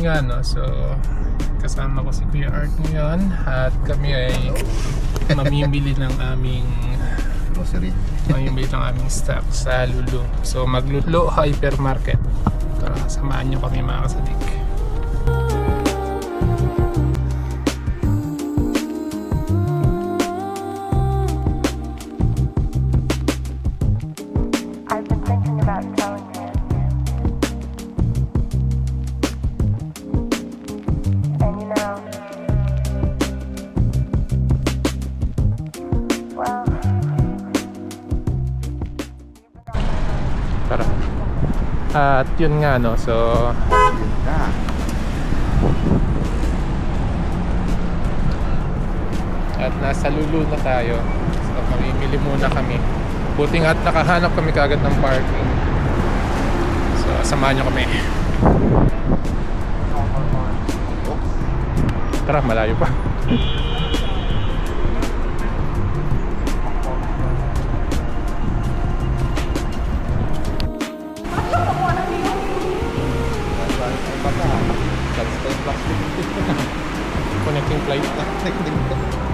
yun nga no, so kasama ko si Kuya Art ngayon at kami ay mamimili ng aming Grocery. mamimili ng aming stock sa Lulu. So Maglulu Hypermarket. Tara, samahan nyo kami mga kasadik. Tara. At yun nga no, so Yun ka. at nasa Lulu na tayo. So mamimili muna kami. Buti nga at nakahanap kami kagad ng parking. So samahan nyo kami. Tara, malayo pa. லைட்டாக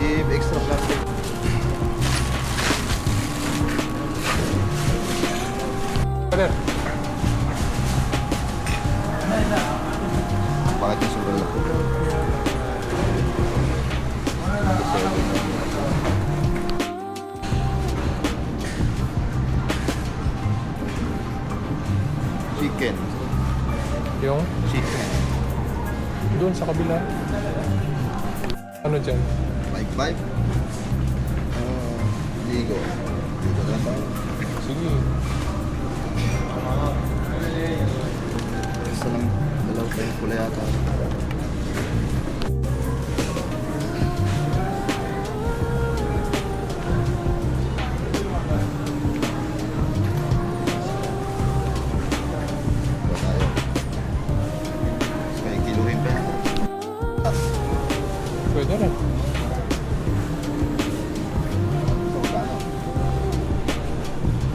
Give extra plastic. Chicken. yung Chicken. doon sa kabila. Ano dyan? Like five? Uh, ligo. Ligo lang tayo. Sige. Isa lang, dalaw pa yung pula yata.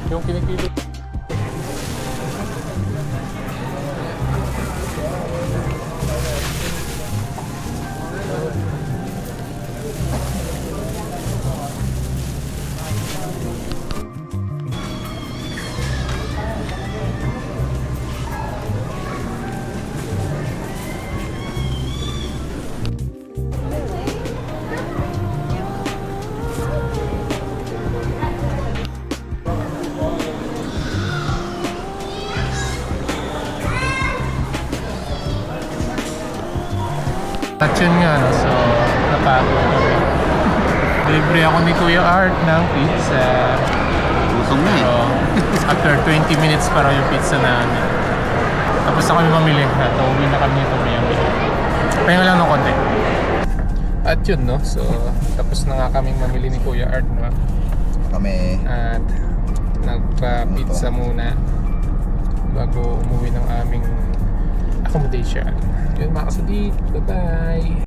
Yung kinikilo. At yun nga, no? so napagod kami. Libre ako ni Kuya Art ng pizza. Gutom na So, after 20 minutes para yung pizza na ano. Tapos na kami mamili. At uwi na kami ito may Pahinga lang ng konti. At yun, no? So, tapos na nga kaming mamili ni Kuya Art, no? Kami. At nagpa-pizza muna bago umuwi ng aming accommodation. Yun mga kasadik. Bye-bye!